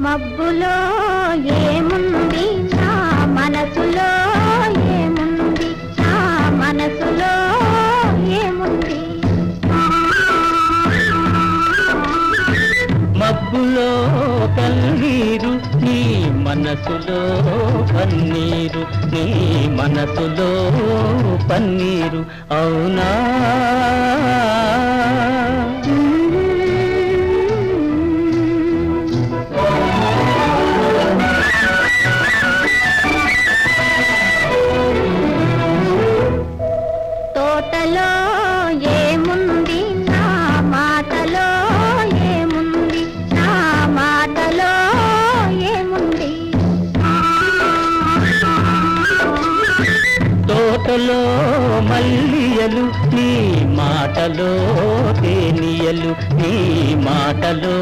మబ్బులో ఏముంది? నా మనసులో ఏముంది? నా మనసులో ఏముంది? మబ్బులో కన్నీరు నీ మనసులో పన్నీరు నీ మనసులో పన్నీరు అవునా? మాటలో మల్లియలు నీ మాటలో తేనియలు నీ మాటలో